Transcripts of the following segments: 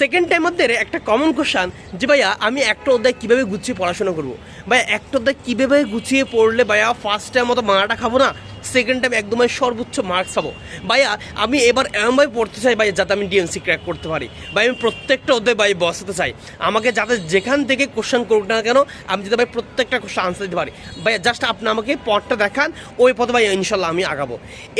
Second time মধ্যে একটা common question যে ভাইয়া, আমি একটা অধ্যায় কীভাবে গুছিয়ে পড়াশোনা করব? ভাইয়া, একটা অধ্যায় কীভাবে গুছিয়ে পড়লে ভাইয়া ফার্স্ট টাইম মতো মারাটা খাব না? সেকেন্ড টাইম একদম আমি সর্বোচ্চ মার্কস পাবো। ভাইয়া, আমি এবার এমনভাবে পড়তে চাই ভাইয়া, যাতে আমি ডিএনসি ক্র্যাক করতে পারি। ভাই, আমি প্রত্যেকটা অধ্যায় ভাই বসাতে চাই। আমাকে যাতে যেখান থেকে কোশ্চেন করুক না কেন, আমি যাতে ভাই প্রত্যেকটা কোশ্চেন আনসার দিতে পারি। ভাইয়া জাস্ট আপনি আমাকে পথটা দেখান, ওই পথে ভাই ইনশাল্লাহ আমি আগাবো।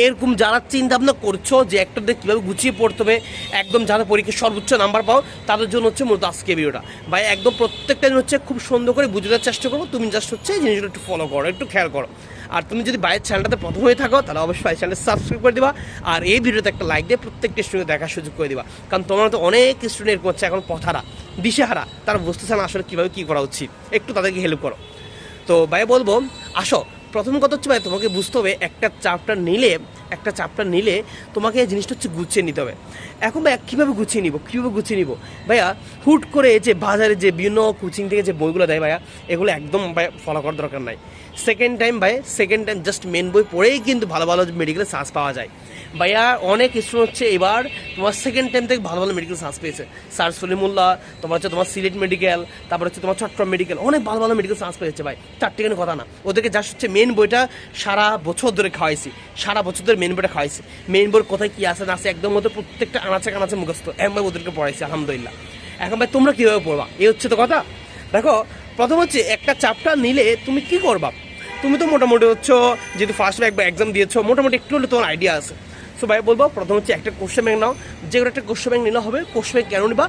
এরকম যারা চিন্তা ভাবনা করছ যে একটা কীভাবে গুছিয়ে পড়তে হবে, একদম যাতে পরীক্ষায় সর্বোচ্চ নাম্বার পাও, তাদের জন্য হচ্ছে মূলত আজকে ভিডিওটা। ভাই একদম প্রত্যেকটা হচ্ছে খুব সুন্দর করে বুঝে দেওয়ার চেষ্টা করব। তুমি জাস্ট হচ্ছে জিনিসটা একটু ফলো করো, একটু খেয়াল করো। আর তুমি যদি বাইরের চ্যানেলটাতে প্রথম হয়ে থাকো, তাহলে অবশ্যই বাইরের চ্যানেল সাবস্ক্রাইব করে দিবা, আর এই ভিডিওতে একটা লাইক দিয়ে প্রত্যেকটা স্টুডেন্ট দেখার সুযোগ করে দিবা। কারণ তোমার তো অনেক স্টুডেন্ট হচ্ছে এখন পথারা, দিশেহারা। তারা বুঝতেছে না আসলে কীভাবে কী করা উচিত। একটু তাদেরকে হেল্প করো। তো ভাই বলব, আসো, প্রথম কথা হচ্ছে ভাই, তোমাকে বুঝতে হবে একটা চাপটা নিলে, একটা চাপটা নিলে তোমাকে এই জিনিসটা হচ্ছে গুছিয়ে নিতে হবে। এখন ভাই কীভাবে গুছিয়ে নিব? কীভাবে গুছিয়ে নিব? ভাইয়া হুট করে যে বাজারে যে বিভিন্ন কোচিং থেকে যে বইগুলো দেয় ভাইয়া, এগুলো একদম ভাই ফলো করার দরকার নাই। সেকেন্ড টাইম ভাই সেকেন্ড টাইম জাস্ট মেন বই পড়েই কিন্তু ভালো ভালো মেডিকেলে সার্চ পাওয়া যায়। ভাইয়া অনেক স্টুডেন্ট হচ্ছে এবার তোমার সেকেন্ড টাইম থেকে ভালো ভালো মেডিকেল সার্চ পেয়েছে। সার্চ সলিমুল্লাহ, তোমার হচ্ছে তোমার সিলেট মেডিকেল তারপর হচ্ছে তোমার চট্টগ্রাম মেডিকেল অনেক ভালো ভালো মেডিকেল সার্চ পেয়েছে ভাই। চারটে কোনো কথা না। ওদেরকে জাস্ট হচ্ছে মেন বইটা সারা বছর ধরে খাওয়াইছি। সারা বছর ধরে মেন বইটা খাওয়াইছি। মেন বইয়ের কোথায় কী আছে না আছে একদম মতো প্রত্যেকটা আনাচে কানাচে মুখস্থ। ভাই ওদেরকে পড়াইছি, আলহামদুলিল্লাহ। এখন ভাই, তোমরা কীভাবে পড়বা? এই হচ্ছে তো কথা। দেখো, প্রথম হচ্ছে একটা চাপটা নিলে তুমি কি করবা? তুমি তো মোটামুটি হচ্ছ যেহেতু ফার্স্ট একবার এক্সাম দিয়েছ, মোটামুটি একটু হলে তোমার আইডিয়া আছে। সো ভাই, বলব, প্রথম হচ্ছে একটা কোশ্চেন ব্যাংক নাও। যে কোনো একটা কোশ্চেন ব্যাংক নিলে হবে কোশ্চেন ব্যাংক কেন নিবা?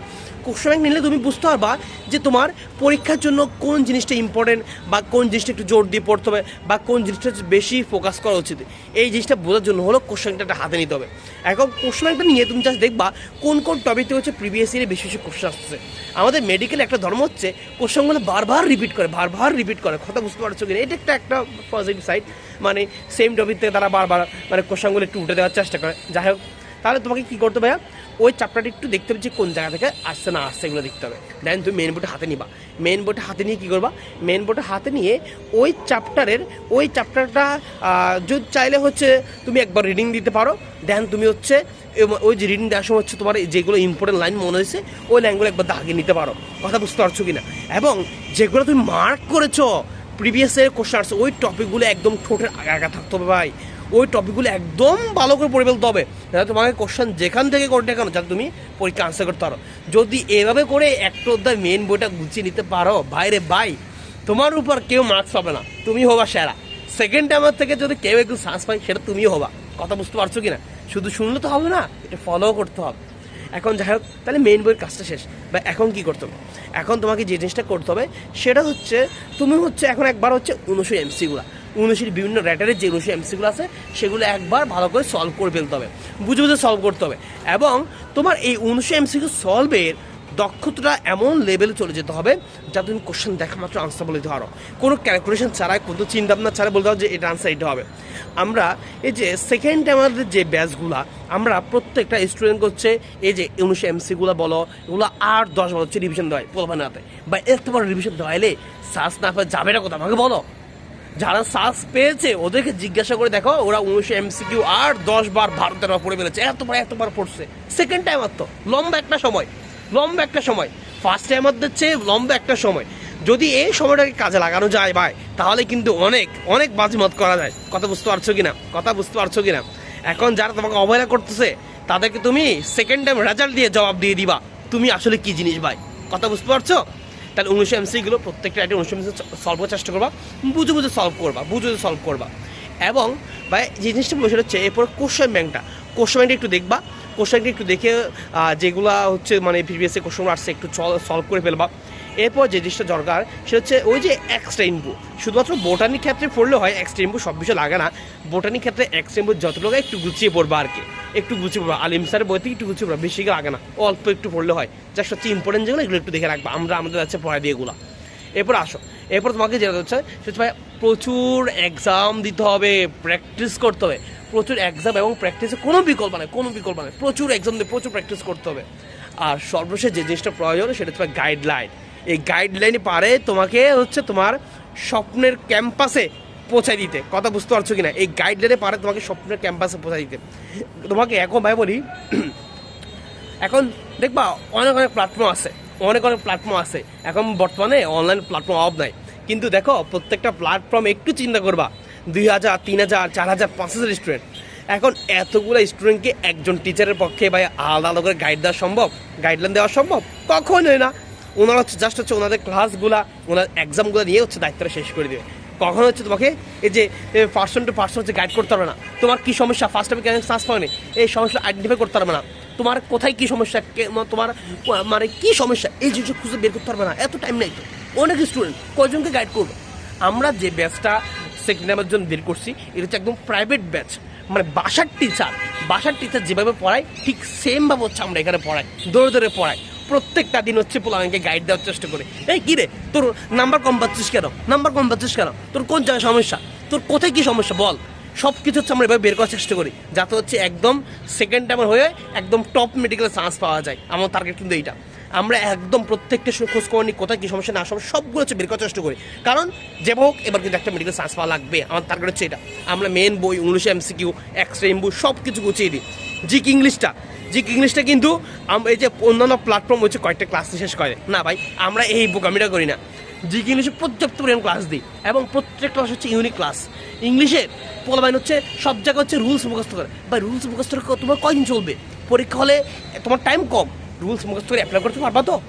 কোশ্চেন ব্যাংক নিলে তুমি বুঝতে পারবা যে তোমার পরীক্ষার জন্য কোন জিনিসটা ইম্পর্টেন্ট বা কোন জিনিসটা একটু জোর দিয়ে পড়তে হবে বা কোন জিনিসটা বেশি ফোকাস করা উচিত। এই জিনিসটা বোঝার জন্য হলো কোশ্চেন ব্যাংকটা একটা হাতে নিতে হবে। এখন কোশ্চেন ব্যাংকটা নিয়ে তুমি জাস্ট দেখবা কোন কোন টপিক থেকে হচ্ছে প্রিভিয়াস ইয়ারে বেশি বেশি কোশ্চেন আসছে আমাদের মেডিকেল একটা ধর্ম হচ্ছে কোশ্চেনগুলো বারবার রিপিট করে, বারবার রিপিট করে। কথা বুঝতে পারছ কিনা? এটা একটা একটা পজিটিভ সাইড মানে সেম টপিক থেকে তারা বারবার মানে কোশ্চানগুলো একটু উঠে দেওয়ার চেষ্টা করে। যাই হোক, তাহলে তোমাকে কী করতে হবে ওই চ্যাপ্টারটা একটু দেখতে হবে যে কোন জায়গা থেকে আসছে না আসছে, এগুলো দেখতে হবে। দেন তুমি মেন বোর্ডে হাতে নিবা। মেন বোর্ডে হাতে নিয়ে কী করবা? মেন বোর্ডে হাতে নিয়ে ওই চ্যাপ্টারের ওই চ্যাপ্টারটা যদি চাইলে হচ্ছে তুমি একবার রিডিং দিতে পারো। দেন তুমি হচ্ছে ওই যে রিডিং দেওয়ার সময় হচ্ছে তোমার যেগুলো ইম্পর্টেন্ট লাইন মনে হয়েছে, ওই লাইনগুলো একবার দাগিয়ে নিতে পারো। কথা বুঝতে পারছ কিনা? এবং যেগুলো তুমি মার্ক করেছ প্রিভিয়াস এর কোশ্চেন আসছে ওই টপিকগুলো একদম ঠোঁটের আগা আগা থাকতে হবে ভাই। ওই টপিকগুলো একদম ভালো করে পড়ে ফেলতে হবে। যাতে তোমাকে কোশ্চেন যেখান থেকে করতে কেন, যাতে তুমি পরীক্ষা আনসার করতে পারো। যদি এভাবে করে একটা অধ্যায় মেন বইটা গুছিয়ে নিতে পারো বাইরে বাই তোমার উপর কেউ মার্কস পাবে না। তুমি হবা সেরা। সেকেন্ড টাইমের থেকে যদি কেউ একটু চান্স পায়, সেটা তুমিও হবা। কথা বুঝতে পারছ কি না শুধু শুনলে তো হবে না, এটা ফলো করতে হবে। এখন যাই হোক, তাহলে মেইন বইয়ের কাজটা শেষ। বা এখন কি করতে হবে? এখন তোমাকে যে জিনিসটা করতে হবে, সেটা হচ্ছে, তুমি হচ্ছে এখন একবার হচ্ছে উনিশশো এমসিগুলা উনিশের বিভিন্ন র্যাটারের যে উনিশশো এমসিগুলো আছে, সেগুলো একবার ভালো করে সলভ করে ফেলতে হবে। বুঝে বুঝে সলভ করতে হবে। এবং তোমার এই উনিশশো এমসিকিউ সলভের দক্ষতাটা এমন লেভেলে চলে যেতে হবে, যা তুমি কোশ্চেন দেখা মাত্র আনসার বলে দিতে পারো কোনো ক্যালকুলেশন ছাড়াই, কোনো চিন্তা ভাবনা ছাড়া বলতে হবে যে এটা আনসার এটা হবে। আমরা এই যে সেকেন্ড আমাদের যে ব্যাচগুলা আমরা প্রত্যেকটা স্টুডেন্ট করছে এই যে উনিশশো এমসিগুলো বলো, এগুলো আর দশ হচ্ছে রিভিশন দেওয়ায় পোলবান হাতে বা এত বড় রিভিশন দেওয়াইলে সার্চ না পায় যাবে না কোথাও আমাকে বলো। যারা সার্চ পেয়েছে, ওদেরকে জিজ্ঞাসা করে দেখো, ওরা উনিশশো এমসিকিউ আর দশ বার ভারতের পড়ে ফেলেছে। এতবার এতবার পড়ছে। সেকেন্ড টাইম আর তো, লম্বা একটা সময়। লম্বা একটা সময়। ফার্স্ট টাইমার চেয়ে লম্বা একটা সময়। যদি এই সময়টাকে কাজে লাগানো যায় ভাই, তাহলে কিন্তু অনেক অনেক বাজিমত করা যায়। কথা বুঝতে পারছ কিনা? কথা বুঝতে পারছ কিনা? এখন যারা তোমাকে অবহেলা করতেছে, তাদেরকে তুমি সেকেন্ড টাইম রেজাল্ট দিয়ে জবাব দিয়ে দিবা। তুমি আসলে কি জিনিস ভাই? কথা বুঝতে পারছ? তাহলে উনিশশো এমসিগুলো প্রত্যেকটা আইটেম উনিশশো এমসি সলভ করার চেষ্টা করবা। বুঝে বুঝে সলভ করবা, বুঝে বুঝে সলভ করবা। এবং ভাই, যে জিনিসটা বলছে হচ্ছে এরপর কোশ্চেন ব্যাংকটা কোশ্চেন ব্যাংকটা একটু দেখবা। কোশ্চেন ব্যাংকটা একটু দেখে যেগুলা হচ্ছে মানে প্রিভিয়াস কোশ্চেন আসছে, একটু সলভ করে ফেলবা। এরপর যে জিনিসটা দরকার, সেটা হচ্ছে ওই যে এক্সট্রা ইনপু শুধুমাত্র বোটানির ক্ষেত্রে পড়লে হয় এক্সট্রা ইনপু সব বিষয় লাগে না। বোটানির ক্ষেত্রে এক্সট্রা ইনপু যতটুকু একটু গুছিয়ে পড়বা আর কি। একটু গুছিয়ে পড়বা। আলিম স্যারের বইতে একটু গুছিয়ে পড়বা, বেশি লাগে না। অল্প একটু পড়লে হয়। জাস্ট হচ্ছে ইম্পর্টেন্ট যেগুলো, এগুলো একটু দেখে রাখবা। আমরা আমাদের আছে পড়া দিয়ে এগুলো। এরপর আসো। এরপর তোমাকে যেটা হচ্ছে, সেটা ভাই প্রচুর এক্সাম দিতে হবে প্র্যাকটিস করতে হবে। প্রচুর এক্সাম এবং প্র্যাকটিসে কোনো বিকল্প নেই, কোনো বিকল্প নেই। প্রচুর এক্সাম দিয়ে প্রচুর প্র্যাকটিস করতে হবে। আর সর্বশেষ যে জিনিসটা প্রয়োজন, সেটা হচ্ছে গাইডলাইন এই গাইডলাইনে পারে তোমাকে হচ্ছে তোমার স্বপ্নের ক্যাম্পাসে পৌঁছায় দিতে। কথা বুঝতে পারছ কি না এই গাইডলাইনে পারে তোমাকে স্বপ্নের ক্যাম্পাসে পৌঁছাই দিতে। তোমাকে এখন ভাই বলি, এখন দেখবা অনেক অনেক প্ল্যাটফর্ম আছে, অনেক অনেক প্ল্যাটফর্ম আছে। এখন বর্তমানে অনলাইন প্ল্যাটফর্ম অভাব নাই। কিন্তু দেখো, প্রত্যেকটা প্ল্যাটফর্ম একটু চিন্তা করবা। দুই হাজার, তিন হাজার, চার হাজার, পাঁচ হাজার স্টুডেন্ট এখন এতগুলো স্টুডেন্টকে একজন টিচারের পক্ষে বা আলাদা আলাদা করে গাইড দেওয়া সম্ভব? গাইডলাইন দেওয়া সম্ভব? কখনোই না। ওনারা হচ্ছে জাস্ট হচ্ছে ওনাদের ক্লাসগুলা ওনার এক্সামগুলো নিয়ে হচ্ছে দায়িত্বটা শেষ করে দেবে। কখন হচ্ছে তোমাকে এই যে পার্সন টু পার্সন হচ্ছে গাইড করতে পারবে না। তোমার কী সমস্যা? ফার্স্ট টাইমে কেন চান্স পাওনি? এই সমস্যা আইডেন্টিফাই করতে পারবে না। তোমার কোথায় কী সমস্যা? তোমার মানে কি সমস্যা? এই জিনিসটা খুঁজে বের করতে পারবে না। এত টাইম নেই। তো অনেক স্টুডেন্ট কয়জনকে গাইড করবে? আমরা যে ব্যাচটা সেকেন্ড টাইমের জন্য বের করছি। এটা হচ্ছে একদম প্রাইভেট ব্যাচ মানে বাসার টিচার বাসার টিচার যেভাবে পড়ায়, ঠিক সেমভাবে হচ্ছে আমরা এখানে পড়াই দৌড়ে দৌড়ে পড়াই। প্রত্যেকটা দিন হচ্ছে পোলাঙ্কে গাইড দেওয়ার চেষ্টা করে। এই কি রে? তোর নাম্বার কম পাচ্ছিস কেন? নাম্বার কম পাচ্ছিস কেন? তোর কোন জায়গায় সমস্যা? তোর কোথায় কি সমস্যা? বল। সব কিছু হচ্ছে আমরা এভাবে বের করার চেষ্টা করি, যাতে হচ্ছে একদম সেকেন্ড টাইমার হয়ে একদম টপ মেডিকেলে চান্স পাওয়া যায়। আমার টার্গেট কিন্তু এইটা। আমরা একদম প্রত্যেকটা খোঁজ খবর নিই, কোথায় কী সমস্যা, না সমস্যা, সবগুলো হচ্ছে বের করার চেষ্টা করি। কারণ যে হোক, এবার কিন্তু একটা মেডিকেল চান্স পাওয়া লাগবে। আমার টার্গেট হচ্ছে এটা। আমরা মেন বই ইংলিশে এমসিকিউ এক্স রে বই সব কিছু গুছিয়ে দিই। জিক ইংলিশটা। জিক ইংলিশটা কিন্তু এই যে অন্যান্য প্ল্যাটফর্ম হচ্ছে, কয়েকটা ক্লাস শেষ করে। না ভাই, আমরা এই বুক বোকামিটা করি না। জিক ইংলিশে পর্যাপ্ত পরিমাণ ক্লাস দিই। এবং প্রত্যেক ক্লাস হচ্ছে ইউনিক ক্লাস ইংলিশে পোলাবাইন হচ্ছে, সব জায়গায় হচ্ছে রুলস মুখস্থ করে। বা রুলস মুখস্থ করে তোমার কয়দিন চলবে? পরীক্ষা হলে তোমার টাইম কম। রুলস মুখস্থ করে অ্যাপ্লাই করতে পারবা তো?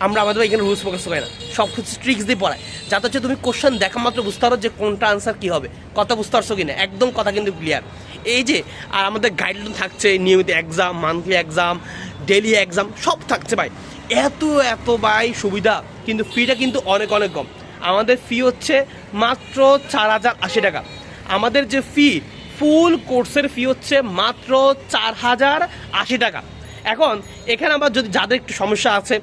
আমরা আমাদের এখানে রুলস মুখস্থ করি না। সব কিছু ট্রিক্স দিয়ে পড়ায়। যাতে হচ্ছে তুমি কোশ্চেন দেখা মাত্র বুঝতে পারো যে কোনটা আনসার কী হবে। কথা বুঝতে পারছ কি না একদম কথা কিন্তু ক্লিয়ার এই যে, আর আমাদের গাইডলাইন থাকছে, নিয়মিত exam monthly exam daily exam সব থাকছে ভাই। এত এত ভাই সুবিধা। কিন্তু ফিটা কিন্তু অনেক অনেক কম। আমাদের ফি হচ্ছে মাত্র চার হাজার আশি টাকা। আমাদের যে ফি ফুল কোর্সের ফি হচ্ছে মাত্র চার হাজার আশি টাকা। এখন এখানে আবার যদি যাদের একটু সমস্যা আছে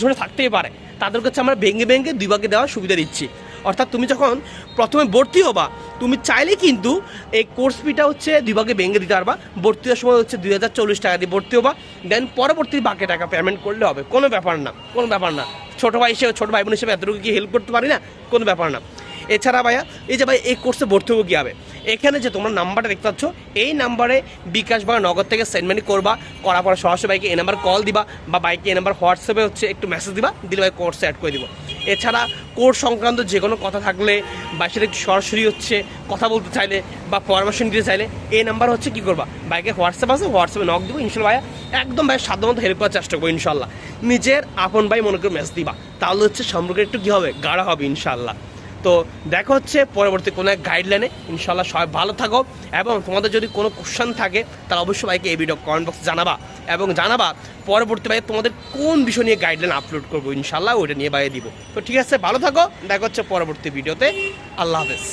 সমস্যা থাকতেই পারে, তাদের কাছে আমরা ভেঙে ভেঙে দুই ভাগে দেওয়ার সুবিধা দিচ্ছি। অর্থাৎ তুমি যখন প্রথমে ভর্তি হবা, তুমি চাইলে কিন্তু এই কোর্স ফিটা হচ্ছে দুই ভাগে ভেঙে দিতে পারবা। ভর্তি হওয়ার সময় হচ্ছে দুই হাজার চল্লিশ টাকা দিয়ে ভর্তি হবা দেন পরবর্তী বাকি টাকা পেমেন্ট করলে হবে। কোনো ব্যাপার না, কোনো ব্যাপার না। ছোটো ভাই হিসেবে, ছোটো ভাই বোন হিসেবে এতটুকু কি হেল্প করতে পারি না? কোনো ব্যাপার না। এছাড়া ভাইয়া, এই যে ভাই, এই কোর্সে ভর্তি হব কী হবে এখানে যে তোমরা নাম্বারটা দেখতে পাচ্ছ, এই নাম্বারে বিকাশ বা নগদ থেকে সেন্ড মানি করবা, করার পরে সরাসরি বাইকে এই নাম্বার কল দিবা বা বাইকে এই নাম্বার হোয়াটসঅ্যাপে হচ্ছে একটু মেসেজ দিবা, দিলে ভাই কোর্সে অ্যাড করে দিব। এছাড়া কোর্স সংক্রান্ত যে কোনো কথা থাকলে বা সেটা সরাসরি হচ্ছে কথা বলতে চাইলে বা পরামর্শ নিতে চাইলে এই নাম্বার হচ্ছে কি করবা? বাইকে হোয়াটসঅ্যাপ আছে হোয়াটসঅ্যাপে নক দিব, ইনশাল্লাহ ভাইয়া একদম ভাই সাধ্যমতো হেল্প করার চেষ্টা করব ইনশাল্লাহ। নিজের আপন ভাই মনে করে মেসেজ দিবা। তাহলে হচ্ছে সম্পর্কে একটু কী হবে? গাঢ় হবে ইনশাল্লাহ। তো দেখা হচ্ছে পরবর্তী কোনো এক গাইডলাইনে ইনশাল্লাহ সবাই ভালো থাকো এবং তোমাদের যদি কোনো কোশ্চেন থাকে, তাহলে অবশ্যই ভাইকে এই ভিডিও কমেন্ট বক্সে জানাবা। এবং জানাবা পরবর্তী ভাই তোমাদের কোন বিষয় নিয়ে গাইডলাইন আপলোড করব। ইনশাল্লাহ ওইটা নিয়ে বাইরে দিব। তো ঠিক আছে, ভালো থাকো। দেখা হচ্ছে পরবর্তী ভিডিওতে আল্লাহ হাফেজ।